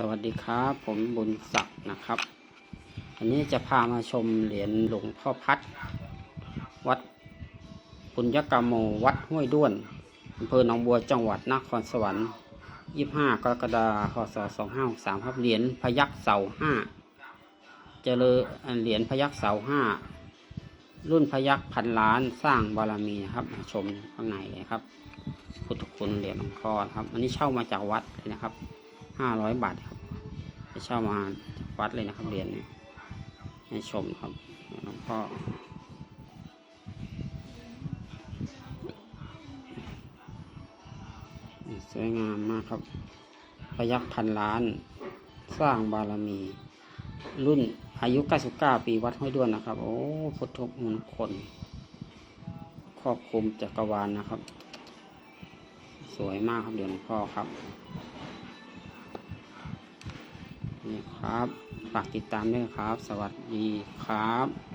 สวัสดีครับ ผมบุญศักดิ์นะครับวันนี้จะพามาชมเหรียญหลวงพ่อพัด วัดปุญญกรรมโมวัดห้วยด้วนอำเภอหนองบัวจังหวัดนครสวรรค์25 กรกฎาคมพศ2563ครับเหรียญพยักเสาห้าเจริญเหรียญพยักเสาห้ารุ่นพยักพันล้านสร้างบารมีนะครับมาชมข้างในเลยครับพุทธคุณเหรียญหลวงพ่อครับ อันนี้เช่ามาจากวัดเลยนะครับ ห้าร้อยบาทครับไปเช่ามาวัดเลยนะครับเหรียญนี้ให้ชมครับหลวงพ่อสวยงามมากครับ พยักพันล้าน สร้างบารมี รุ่นอายุ 99 ปีวัดห้วยด้วนนะครับ โอ้พุทธมงคลครอบคลุมจักรวาลนะครับ สวยมากครับเดี๋ยวหลวงพ่อครับ นี่ครับ ฝากติดตามด้วยครับ สวัสดีครับ